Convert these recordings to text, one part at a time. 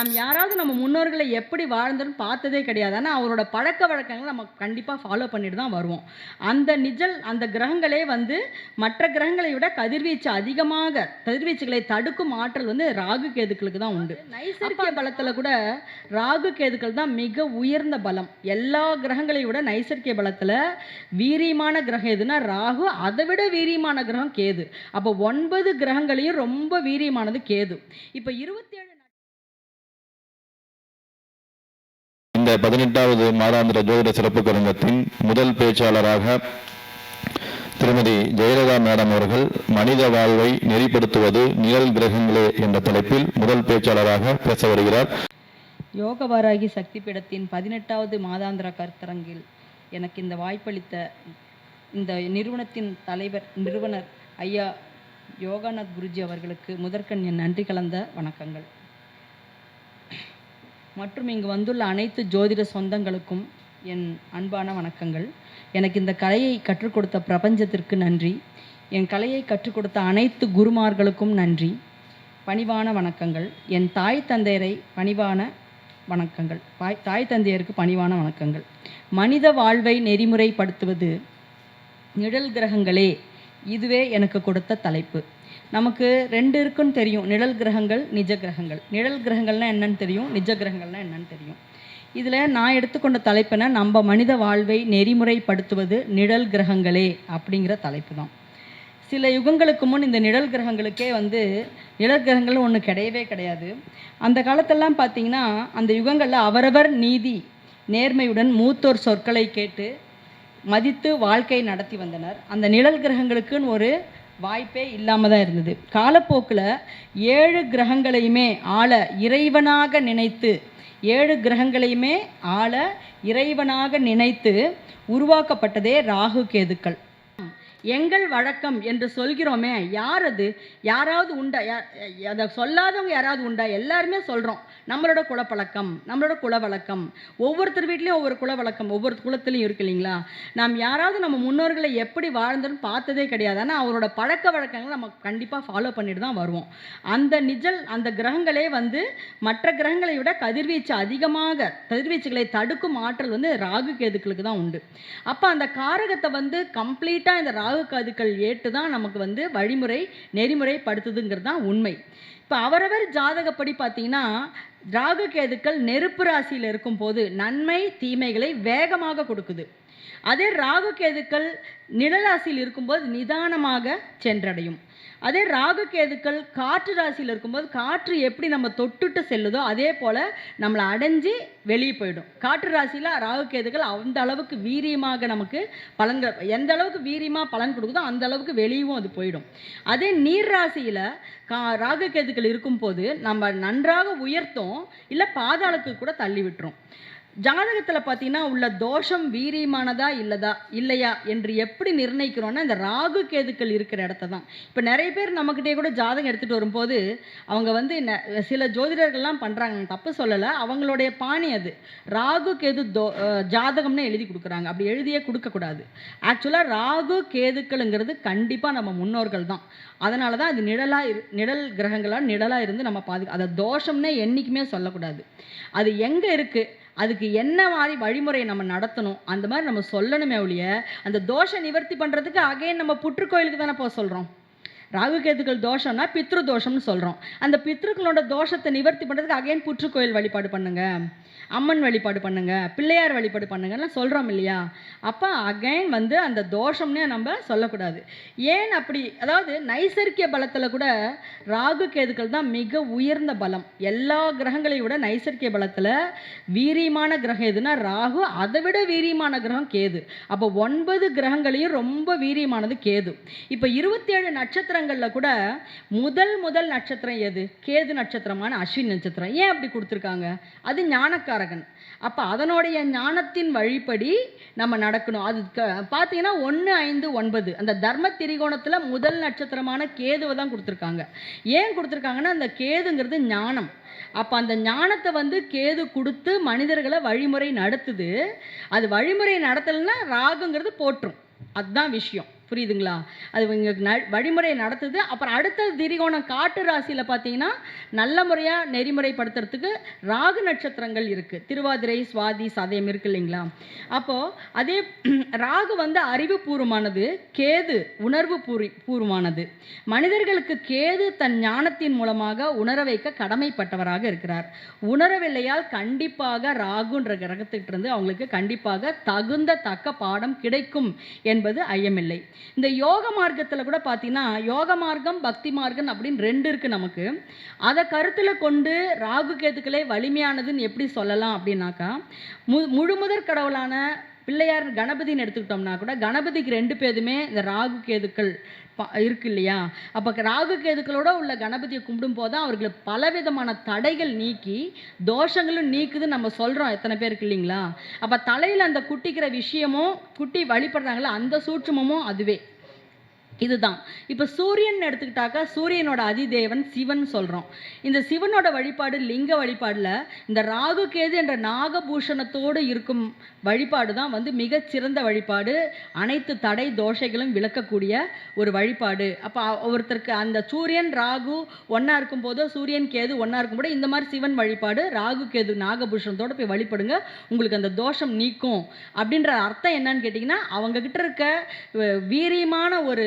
நாம் யாராவது நம்ம முன்னோர்களை எப்படி வாழ்ந்தோன்னு பார்த்ததே கிடையாது. ஆனால் அவரோட பழக்க வழக்கங்களை நம்ம கண்டிப்பாக ஃபாலோ பண்ணிட்டு தான் வருவோம். அந்த நிஜல் அந்த கிரகங்களே வந்து மற்ற கிரகங்களை விட கதிர்வீச்சு அதிகமாக கதிர்வீச்சுகளை தடுக்கும் ஆற்றல் வந்து ராகு கேதுக்களுக்கு தான் உண்டு. நைசர்கிய பலத்தில் கூட ராகு கேதுக்கள் தான் மிக உயர்ந்த பலம். எல்லா கிரகங்களை விட நைசர்கிய பலத்தில் வீரியமான கிரகம் எதுனா ராகு. அதை விட வீரியமான கிரகம் கேது. அப்போ ஒன்பது கிரகங்களையும் ரொம்ப வீரியமானது கேது. இப்போ இருபத்தி ஏழு இந்த பதினெட்டாவது மாதாந்திர ஜோதிட சிறப்பு கருங்கத்தின் முதல் பேச்சாளராக திருமதி ஜெயலலிதா மேடம் அவர்கள் மனித வாழ்வை நெறிப்படுத்துவது நிழல் கிரகங்களே என்ற தலைப்பில் முதல் பேச்சாளராக பேச வருகிறார். யோகவாராகி சக்தி பீடத்தின் பதினெட்டாவது மாதாந்திர கருத்தரங்கில் எனக்கு இந்த வாய்ப்பளித்த இந்த நிறுவனத்தின் தலைவர் நிறுவனர் ஐயா யோகாநாத் குருஜி அவர்களுக்கு முதற்கண் என் நன்றி கலந்த வணக்கங்கள். மற்றும் இங்கு வந்துள்ள அனைத்து ஜோதிட சொந்தங்களுக்கும் என் அன்பான வணக்கங்கள். எனக்கு இந்த கலையை கற்றுக் கொடுத்த பிரபஞ்சத்திற்கு நன்றி. என் கலையை கற்றுக் கொடுத்த அனைத்து குருமார்களுக்கும் நன்றி. பணிவான வணக்கங்கள். என் தாய் தந்தையரை பணிவான வணக்கங்கள். பாய் தாய் தந்தையருக்கு பணிவான வணக்கங்கள். மனித வாழ்வை நெறிமுறைப்படுத்துவது நிழல் கிரகங்களே. இதுவே எனக்கு கொடுத்த தலைப்பு. நமக்கு ரெண்டு இருக்குன்னு தெரியும். நிழல் கிரகங்கள் நிஜ கிரகங்கள். நிழல் கிரகங்கள்னால் என்னன்னு தெரியும் நிஜ கிரகங்கள்னா என்னன்னு தெரியும். இதில் நான் எடுத்துக்கொண்ட தலைப்பினை நம்ம மனித வாழ்வை நெறிமுறைப்படுத்துவது நிழல் கிரகங்களே அப்படிங்கிற தலைப்பு தான். சில யுகங்களுக்கு முன் இந்த நிழல் கிரகங்களுக்கே வந்து நிழல் கிரகங்கள் ஒன்று கிடையவே கிடையாது. அந்த காலத்தெல்லாம் பார்த்தீங்கன்னா அந்த யுகங்களில் அவரவர் நீதி நேர்மையுடன் மூத்தோர் சொற்களை கேட்டு மதித்து வாழ்க்கை நடத்தி வந்தனர். அந்த நிழல் கிரகங்களுக்குன்னு ஒரு வாய்ப்பே இல்லாமல் தான் இருந்தது. காலப்போக்கில் ஏழு கிரகங்களையுமே ஆள இறைவனாக நினைத்து ஏழு கிரகங்களையுமே ஆள இறைவனாக நினைத்து உருவாக்கப்பட்டதே ராகு கேதுக்கள். எங்கள் வழக்கம் என்று சொல்கிறோமே யார் அது? யாராவது உண்டா? யா- அதை சொல்லாதவங்க யாராவது உண்டா? எல்லாருமே சொல்கிறோம் நம்மளோட குலப்பழக்கம் நம்மளோட குல வழக்கம் ஒவ்வொருத்தர் வீட்லேயும் ஒவ்வொரு குல வழக்கம் ஒவ்வொரு குலத்துலையும் இருக்கு இல்லைங்களா? நாம் யாராவது நம்ம முன்னோர்களை எப்படி வாழ்ந்தோன்னு பார்த்ததே கிடையாது. ஆனால் அவரோட பழக்க வழக்கங்களை நம்ம கண்டிப்பாக ஃபாலோ பண்ணிட்டு தான் வருவோம். அந்த நிஜல் அந்த கிரகங்களே வந்து மற்ற கிரகங்களை விட கதிர்வீச்சு அதிகமாக கதிர்வீச்சுகளை தடுக்கும் ஆற்றல் வந்து ராகு கேதுக்களுக்கு தான் உண்டு. அப்போ அந்த காரகத்தை வந்து கம்ப்ளீட்டாக இந்த ராகு கேதுக்கள் ஏற்று தான் நமக்கு வந்து வழிமுறை நெறிமுறைப்படுத்துதுங்கிறது தான் உண்மை. இப்போ அவரவர் ஜாதகப்படி பார்த்தீங்கன்னா ராகு கேதுக்கள் நெருப்பு ராசியில் இருக்கும் போது நன்மை தீமைகளை வேகமாக கொடுக்குது. அதே ராகு கேதுக்கள் நிழலாசியில் இருக்கும்போது நிதானமாக சென்றடையும். அதே ராகு கேதுக்கள் காற்று ராசியில் இருக்கும்போது காற்று எப்படி நம்ம தொட்டுட்டு செல்லுதோ அதே போல் நம்மளை அடைஞ்சு வெளியே போயிடும். காற்று ராசியில் ராகு கேதுக்கள் அந்த அளவுக்கு வீரியமாக நமக்கு பலன்கள் எந்த அளவுக்கு வீரியமாக பலன் கொடுக்குதோ அந்த அளவுக்கு வெளியவும் அது போயிடும். அதே நீர் ராசியில் கா ராகு கேதுக்கள் இருக்கும்போது நம்ம நன்றாக உயர்த்தோம் இல்லை பாதாளத்துக்கு கூட தள்ளி விட்டுரும். ஜாதகத்தில் பார்த்தீங்கன்னா உள்ள தோஷம் வீரியமானதா இல்லதா இல்லையா என்று எப்படி நிர்ணயிக்கிறோன்னா இந்த ராகு கேதுக்கள் இருக்கிற இடத்த தான் இப்போ நிறைய பேர் நம்மக்கிட்டே கூட ஜாதகம் எடுத்துகிட்டு வரும்போது அவங்க வந்து சில ஜோதிடர்கள்லாம் பண்ணுறாங்க தப்பு சொல்லலை. அவங்களுடைய பாணி அது. ராகு கேது தோ ஜாதகம்னு எழுதி கொடுக்குறாங்க. அப்படி எழுதியே கொடுக்கக்கூடாது. ஆக்சுவலாக ராகு கேதுக்கள்ங்கிறது கண்டிப்பாக நம்ம முன்னோர்கள் தான். அதனால தான் அது நிழலாக இரு நிழல் கிரகங்களாக நிழலாக இருந்து நம்ம பாதுகா அதை தோஷம்னே என்றைக்குமே சொல்லக்கூடாது. அது எங்கே இருக்குது அதுக்கு என்ன மாதிரி வழிமுறையை நம்ம நடத்தணும்? அந்த மாதிரி நம்ம சொல்லணுமே ஒழிய அந்த தோஷ நிவர்த்தி பண்ணுறதுக்கு அகைன் நம்ம புற்றுக்கோயிலுக்கு தானே போக சொல்கிறோம் ராகு கேதுக்கள் தோஷம்னா பித்ரு தோஷம்னு சொல்கிறோம் அந்த பித்ருக்களோட தோஷத்தை நிவர்த்தி பண்ணுறதுக்கு அகைன் புற்றுக்கோயில் வழிபாடு பண்ணுங்கள் அம்மன் வழிபாடு பண்ணுங்க பிள்ளையார் வழிபாடு பண்ணுங்கள்லாம் சொல்கிறோம் இல்லையா? அப்போ அகைன் வந்து அந்த தோஷம்னே நம்ம சொல்லக்கூடாது. ஏன் அப்படி அதாவது நைசர்கிய பலத்தில் கூட ராகு கேதுக்கள் தான் மிக உயர்ந்த பலம். எல்லா கிரகங்களையும் விட நைசர்கிய பலத்தில் வீரியமான கிரகம் எதுனா ராகு அதை விட வீரியமான கிரகம் கேது. அப்போ ஒன்பது கிரகங்களையும் ரொம்ப வீரியமானது கேது. இப்போ இருபத்தி ஏழு நட்சத்திரங்களில் கூட முதல் முதல் நட்சத்திரம் எது? கேது நட்சத்திரமான அஸ்வின் நட்சத்திரம். ஏன் அப்படி கொடுத்துருக்காங்க? அது ஞானக்காரகன் அப்போ அதனுடைய ஞானத்தின் வழிப்படி நம்ம நடக்கணும் அது க- பார்த்தீங்கன்னா ஒன்று ஐந்து ஒன்பது அந்த தர்ம திரிகோணத்தில் முதல் நட்சத்திரமான கேதுவை தான் கொடுத்துருக்காங்க ஏன் கொடுத்துருக்காங்கன்னா அந்த கேதுங்கிறது ஞானம் அப்போ அந்த ஞானத்தை வந்து கேது கொடுத்து மனிதர்களை வழிமுறை நடத்துது அது வழிமுறை நடத்தலைன்னா ராகுங்கிறது போற்றும் அதுதான் விஷயம் புரியுதுங்களா? அது இவங்க ந வழிமுறை நடத்துது. அப்புறம் அடுத்த திரிகோணம் காட்டு ராசியில் பார்த்தீங்கன்னா நல்ல முறையாக நெறிமுறைப்படுத்துறதுக்கு ராகு நட்சத்திரங்கள் இருக்குது திருவாதிரை சுவாதி சதயம் இருக்கு இல்லைங்களா? அப்போது அதே ராகு வந்து அறிவுபூர்வமானது கேது உணர்வு பூரி பூர்வமானது. மனிதர்களுக்கு கேது தன் ஞானத்தின் மூலமாக உணர வைக்க கடமைப்பட்டவராக இருக்கிறார். உணரவில்லையால் கண்டிப்பாக ராகுன்ற கிரகத்துக்கிட்டிருந்து அவங்களுக்கு கண்டிப்பாக தகுந்த தக்க பாடம் கிடைக்கும் என்பது ஐயமில்லை. இந்த யோக மார்க்கத்தில் கூட பார்த்தீங்கன்னா யோக மார்க்கம் பக்தி மார்க்கம் அப்படின்னு ரெண்டு இருக்குது நமக்கு. அதை கருத்தில் கொண்டு ராகு கேதுக்களே வலிமையானதுன்னு எப்படி சொல்லலாம் அப்படின்னாக்கா மு முழுமுதற் கடவுளான பிள்ளையார் கணபதின்னு எடுத்துக்கிட்டோம்னா கூட கணபதிக்கு ரெண்டு பேருமே இந்த ராகு கேதுக்கள் இருக்கு இல்லையா அப்போ ராகு கேதுக்களோட உள்ள கணபதியை கும்பிடும் போது தான் அவர்களுக்கு பலவிதமான தடைகள் நீக்கி தோஷங்களும் நீக்குதுன்னு நம்ம சொல்கிறோம் எத்தனை பேருக்கு இல்லைங்களா? அப்போ தலையில் அந்த குட்டிக்கிற விஷயமும் குட்டி வழிபடுறாங்களே அந்த சூட்சுமமும் அதுவே. இதுதான். இப்போ சூரியன் எடுத்துக்கிட்டாக்கா சூரியனோட அதிதேவன் சிவன் சொல்கிறோம் இந்த சிவனோட வழிபாடு லிங்க வழிபாடில் இந்த ராகு கேது என்ற நாகபூஷணத்தோடு இருக்கும் வழிபாடு தான் வந்து மிகச்சிறந்த வழிபாடு. அனைத்து தடை தோஷைகளும் விளக்கக்கூடிய ஒரு வழிபாடு. அப்போ ஒருத்தருக்கு அந்த சூரியன் ராகு ஒன்றா இருக்கும்போதோ சூரியன் கேது ஒன்றா இருக்கும்போது இந்த மாதிரி சிவன் வழிபாடு ராகு கேது நாகபூஷணத்தோட போய் வழிபடுங்க. உங்களுக்கு அந்த தோஷம் நீக்கும். அப்படின்ற அர்த்தம் என்னன்னு கேட்டிங்கன்னா அவங்கக்கிட்ட இருக்க வீரியமான ஒரு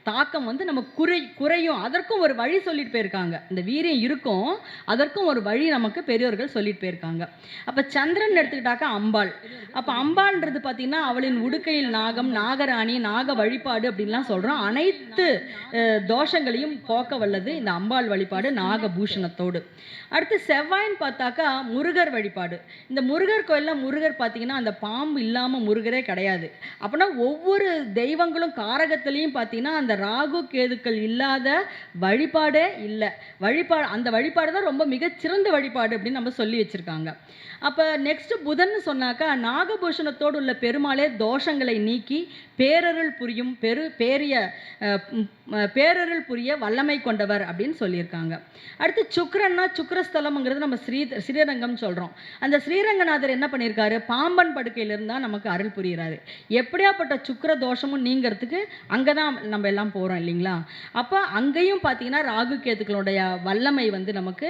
தாக்கம் வந்து நம்ம குறை குறையும். அதற்கும் ஒரு வழி சொல்லிட்டு போயிருக்காங்க. இந்த வீரியம் இருக்கும். அதற்கும் ஒரு வழி நமக்கு பெரியோர்கள் சொல்லிட்டு போயிருக்காங்க. அப்போ சந்திரன் எடுத்துக்கிட்டாக்கா அம்பாள். அப்போ அம்பாள்ன்றது பார்த்தீங்கன்னா அவளின் உடுக்கையில் நாகம் நாகராணி நாக வழிபாடு அப்படின்லாம் சொல்கிறோம் அனைத்து தோஷங்களையும் போக்க வல்லது இந்த அம்பாள் வழிபாடு நாகபூஷணத்தோடு. அடுத்து செவ்வாய்ன்னு பார்த்தாக்கா முருகர் வழிபாடு. இந்த முருகர் கோயிலில் முருகர் பார்த்தீங்கன்னா அந்த பாம்பு இல்லாமல் முருகரே கிடையாது. அப்படின்னா ஒவ்வொரு தெய்வங்களும் காரகத்துலேயும் பார்த்தீங்கன்னா அந்த ராகு கேதுக்கள் இல்லாத வழிபாடே இல்லை. வழிபாடு அந்த வழிபாடு தான் ரொம்ப மிகச்சிறந்த வழிபாடு அப்படின்னு நம்ம சொல்லி வச்சுருக்காங்க. அப்போ நெக்ஸ்ட் புதன் சொன்னாக்கா நாகபூஷணத்தோடு உள்ள பெருமாளே தோஷங்களை நீக்கி பேரருள் புரியும் பெரு பேரிய பேரருள் புரிய வல்லமை கொண்டவர் அப்படின்னு சொல்லியிருக்காங்க. அடுத்து சுக்கரன்னா சுக்கரஸ்தலம்ங்கிறது நம்ம ஸ்ரீ ஸ்ரீரங்கம் சொல்கிறோம் அந்த ஸ்ரீரங்கநாதர் என்ன பண்ணியிருக்காரு? பாம்பன் படுக்கையிலிருந்து தான் நமக்கு அருள் புரிகிறாரு எப்படியாப்பட்ட சுக்கர தோஷமும் நீங்கிறதுக்கு அங்கே தான் நம்ம எல்லாம் போகிறோம் இல்லைங்களா? அப்போ அங்கேயும் பார்த்தீங்கன்னா ராகு கேதுக்களுடைய வல்லமை வந்து நமக்கு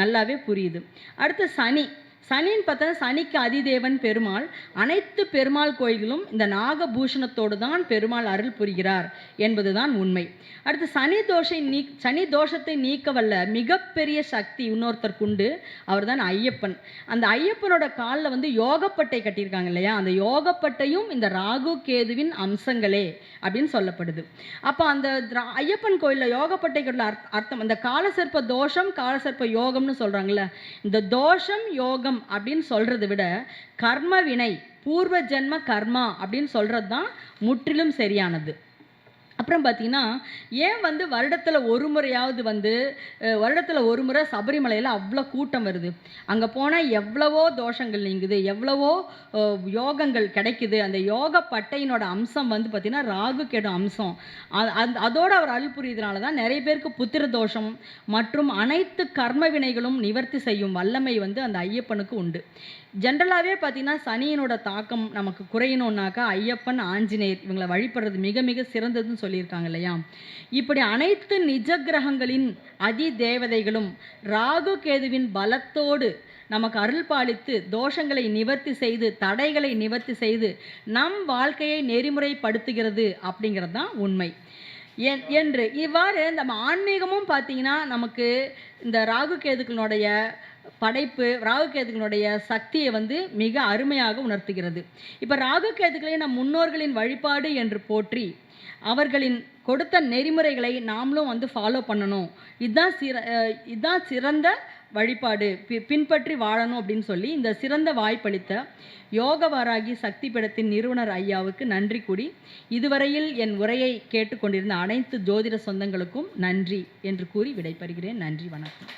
நல்லாவே புரியுது. அடுத்து சனி. சனின்னு பார்த்தா சனிக்கு அதிதேவன் பெருமாள். அனைத்து பெருமாள் கோயில்களும் இந்த நாகபூஷணத்தோடு தான் பெருமாள் அருள் புரிகிறார் என்பதுதான் உண்மை. அடுத்து சனி தோஷை நீ சனி தோஷத்தை நீக்க வல்ல மிகப்பெரிய சக்தி இன்னொருத்தருக்கு உண்டு. அவர் தான் ஐயப்பன். அந்த ஐயப்பனோட காலில் வந்து யோகப்பட்டை கட்டியிருக்காங்க இல்லையா? அந்த யோகப்பட்டையும் இந்த ராகு கேதுவின் அம்சங்களே அப்படின்னு சொல்லப்படுது. அப்போ அந்த ஐயப்பன் கோயிலில் யோகப்பட்டைக்குள்ள அர்த் அர்த்தம் அந்த காலசர்ப்ப தோஷம் காலசர்ப்ப யோகம்னு சொல்கிறாங்கல்ல இந்த தோஷம் யோகம் அப்படின்னு சொல்கிறத விட கர்ம வினை பூர்வ ஜென்ம கர்மா அப்படின்னு சொல்கிறது தான் முற்றிலும் சரியானது. அப்புறம் பார்த்தீங்கன்னா ஏன் வந்து வருடத்தில் ஒரு முறையாவது வந்து வருடத்தில் ஒரு முறை சபரிமலையில் அவ்வளோ கூட்டம் வருது? அங்கே போனால் எவ்வளவோ தோஷங்கள் நீங்குது எவ்வளவோ யோகங்கள் கிடைக்குது. அந்த யோக பட்டையினோட அம்சம் வந்து பார்த்திங்கன்னா ராகு கெடும் அம்சம். அந் அதோட அதோடு அவர் அருள் புரியுதுனால தான் நிறைய பேருக்கு புத்திர தோஷம் மற்றும் அனைத்து கர்ம வினைகளும் நிவர்த்தி செய்யும் வல்லமை வந்து அந்த ஐயப்பனுக்கு உண்டு. ஜென்ரலாகவே பார்த்திங்கன்னா சனியினோட தாக்கம் நமக்கு குறையணுன்னாக்கா ஐயப்பன் ஆஞ்சநேயர் இவங்களை வழிபடுறது மிக மிக சிறந்ததுன்னு சொல்லி சொல்லியிருக்காங்க இல்லையா இப்படி அனைத்து நிஜ கிரகங்களின் அதி தேவதைகளும் ராகு கேதுவின் பலத்தோடு நமக்கு அருள் பாலித்து தோஷங்களை நிவர்த்தி செய்து தடைகளை நிவர்த்தி செய்து நம் வாழ்க்கையை நெறிமுறைப்படுத்துகிறது அப்படிங்கிறது தான் உண்மை என்று இவ்வாறு நம்ம ஆன்மீகமும் பார்த்தீங்கன்னா நமக்கு இந்த ராகு கேதுக்களுடைய படைப்பு ராகு கேதுக்களுடைய சக்தியை வந்து மிக அருமையாக உணர்த்துகிறது. இப்போ ராகு கேதுக்களை நம் முன்னோர்களின் வழிபாடு என்று போற்றி அவர்களின் கொடுத்த நெறிமுறைகளை நாமளும் வந்து ஃபாலோ பண்ணணும். இதுதான் சிற இதுதான் சிறந்த வழிபாடு. பி- பின்பற்றி வாழணும் அப்படின்னு சொல்லி இந்த சிறந்த வாய்ப்பளித்த யோகவாராகி சக்தி பீடத்தின் நிறுவனர் ஐயாவுக்கு நன்றி கூடி இதுவரையில் என் உரையை கேட்டுக்கொண்டிருந்த அனைத்து ஜோதிட சொந்தங்களுக்கும் நன்றி என்று கூறி விடைபெறுகிறேன். நன்றி வணக்கம்.